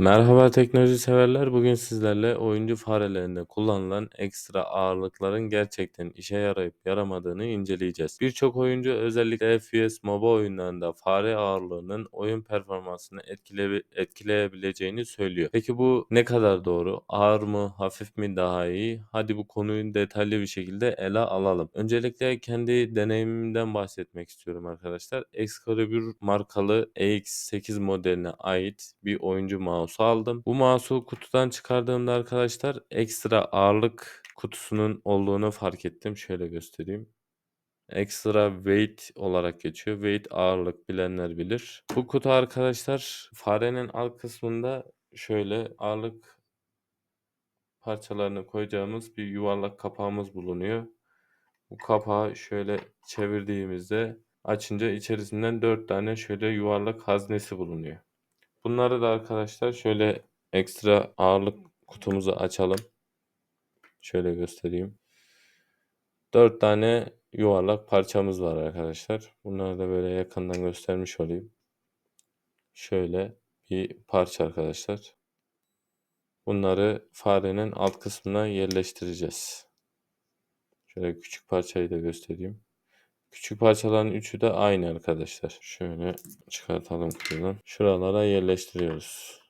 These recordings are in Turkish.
Merhaba teknoloji severler. Bugün sizlerle oyuncu farelerinde kullanılan ekstra ağırlıkların gerçekten işe yarayıp yaramadığını inceleyeceğiz. Birçok oyuncu özellikle FPS MOBA oyunlarında fare ağırlığının oyun performansını etkile etkileyebileceğini söylüyor. Peki bu ne kadar doğru? Ağır mı, hafif mi daha iyi? Hadi bu konuyu detaylı bir şekilde ele alalım. Öncelikle kendi deneyimimden bahsetmek istiyorum arkadaşlar. Excalibur markalı EX8 modeline ait bir oyuncu mouse aldım. Bu mouse'u kutudan çıkardığımda arkadaşlar ekstra ağırlık kutusunun olduğunu fark ettim. Şöyle göstereyim. Extra weight olarak geçiyor. Weight ağırlık bilenler bilir. Bu kutu arkadaşlar farenin alt kısmında şöyle ağırlık parçalarını koyacağımız bir yuvarlak kapağımız bulunuyor. Bu kapağı şöyle çevirdiğimizde açınca içerisinden 4 tane şöyle yuvarlak haznesi bulunuyor. Bunları da arkadaşlar şöyle ekstra ağırlık kutumuzu açalım. Şöyle göstereyim. 4 tane yuvarlak parçamız var arkadaşlar. Bunları da böyle yakından göstermiş olayım. Şöyle bir parça arkadaşlar. Bunları farenin alt kısmına yerleştireceğiz. Şöyle küçük parçayı da göstereyim. Küçük parçaların üçü de aynı arkadaşlar. Şöyle çıkartalım kutudan. Şuralara yerleştiriyoruz.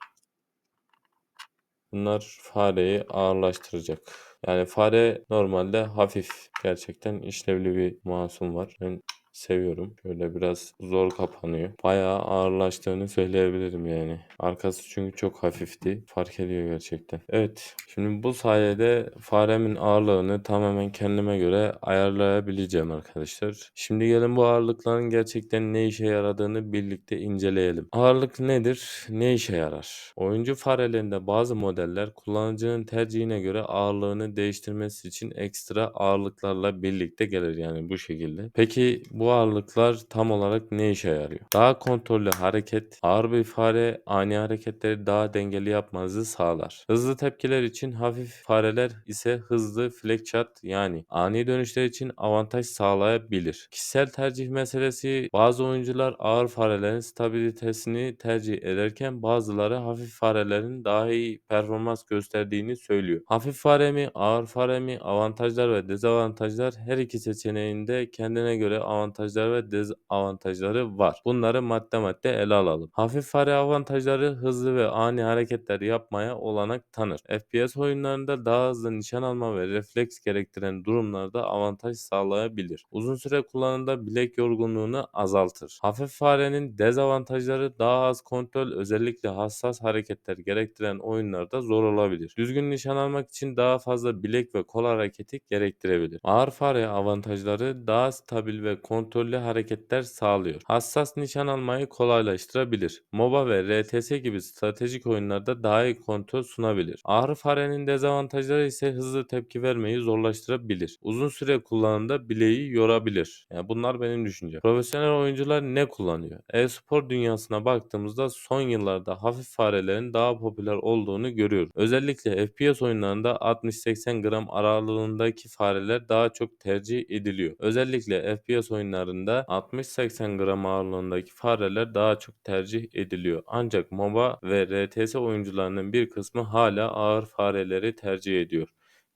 Bunlar fareyi ağırlaştıracak. Yani fare normalde hafif. Gerçekten işlevli bir masum var. Ben seviyorum. Şöyle biraz zor kapanıyor. Bayağı ağırlaştığını söyleyebilirim yani. Arkası çünkü çok hafifti. Fark ediyor gerçekten. Evet. Şimdi bu sayede faremin ağırlığını tamamen kendime göre ayarlayabileceğim arkadaşlar. Şimdi gelin bu ağırlıkların gerçekten ne işe yaradığını birlikte inceleyelim. Ağırlık nedir? Ne işe yarar? Oyuncu farelerinde bazı modeller kullanıcının tercihine göre ağırlığını değiştirmesi için ekstra ağırlıklarla birlikte gelir yani bu şekilde. Peki bu ağırlıklar tam olarak ne işe yarıyor? Daha kontrollü hareket, ağır bir fare ani hareketleri daha dengeli yapmanızı sağlar. Hızlı tepkiler için hafif fareler ise hızlı flex shot yani ani dönüşler için avantaj sağlayabilir. Kişisel tercih meselesi bazı oyuncular ağır farelerin stabilitesini tercih ederken bazıları hafif farelerin daha iyi performans gösterdiğini söylüyor. Hafif fare mi, ağır fare mi, avantajlar ve dezavantajlar her iki seçeneğinde kendine göre avantajlar ve dezavantajları var. Bunları madde madde ele alalım. Hafif fare avantajları hızlı ve ani hareketler yapmaya olanak tanır. FPS oyunlarında daha hızlı nişan alma ve refleks gerektiren durumlarda avantaj sağlayabilir. Uzun süre kullanımda bilek yorgunluğunu azaltır. Hafif farenin dezavantajları daha az kontrol özellikle hassas hareketler gerektiren oyunlarda zor olabilir. Düzgün nişan almak için daha fazla bilek ve kol hareketi gerektirebilir. Ağır fare avantajları daha stabil ve kontrollü hareketler sağlıyor. Hassas nişan almayı kolaylaştırabilir. MOBA ve RTS gibi stratejik oyunlarda daha iyi kontrol sunabilir. Ağır farenin dezavantajları ise hızlı tepki vermeyi zorlaştırabilir. Uzun süre kullanımda bileği yorabilir. Yani bunlar benim düşüncem. Profesyonel oyuncular ne kullanıyor? E-spor dünyasına baktığımızda son yıllarda hafif farelerin daha popüler olduğunu görüyoruz. Özellikle FPS oyunlarında 60-80 gram aralığındaki fareler daha çok tercih ediliyor. Özellikle FPS oyunlarında 60-80 gram ağırlığındaki fareler daha çok tercih ediliyor. Ancak MOBA ve RTS oyuncularının bir kısmı hala ağır fareleri tercih ediyor.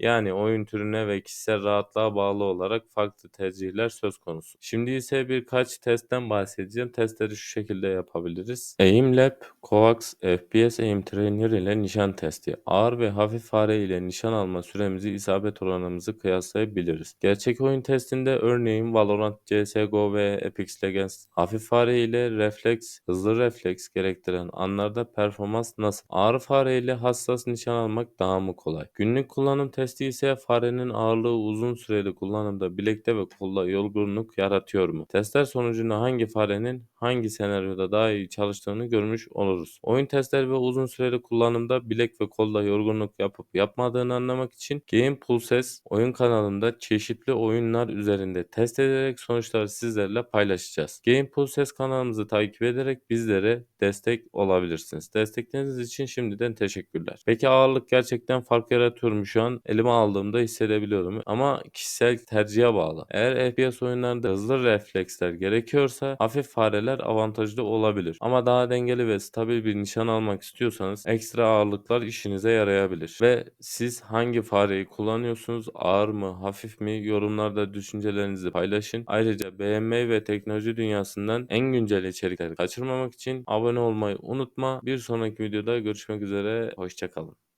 Yani oyun türüne ve kişisel rahatlığa bağlı olarak farklı tercihler söz konusu. Şimdi ise birkaç testten bahsedeceğim. Testleri şu şekilde yapabiliriz. AimLab, Kovacs FPS Aim Trainer ile nişan testi. Ağır ve hafif fare ile nişan alma süremizi isabet oranımızı kıyaslayabiliriz. Gerçek oyun testinde örneğin Valorant, CSGO ve Apex Legends hafif fare ile refleks, hızlı refleks gerektiren anlarda performans nasıl? Ağır fare ile hassas nişan almak daha mı kolay? Günlük kullanım testi testi ise farenin ağırlığı uzun süreli kullanımda bilekte ve kolda yorgunluk yaratıyor mu? Testler sonucunda hangi farenin hangi senaryoda daha iyi çalıştığını görmüş oluruz. Oyun testleri ve uzun süreli kullanımda bilek ve kolda yorgunluk yapıp yapmadığını anlamak için Game Pulses oyun kanalında çeşitli oyunlar üzerinde test ederek sonuçları sizlerle paylaşacağız. Game Pulses kanalımızı takip ederek bizlere destek olabilirsiniz. Destekleriniz için şimdiden teşekkürler. Peki ağırlık gerçekten fark yaratıyor mu şu an? Eli elime aldığımda hissedebiliyorum ama kişisel tercihe bağlı. Eğer FPS oyunlarında hızlı refleksler gerekiyorsa hafif fareler avantajlı olabilir. Ama daha dengeli ve stabil bir nişan almak istiyorsanız ekstra ağırlıklar işinize yarayabilir. Ve siz hangi fareyi kullanıyorsunuz? Ağır mı, hafif mi? Yorumlarda düşüncelerinizi paylaşın. Ayrıca beğenmeyi ve teknoloji dünyasından en güncel içerikleri kaçırmamak için abone olmayı unutma. Bir sonraki videoda görüşmek üzere. Hoşçakalın.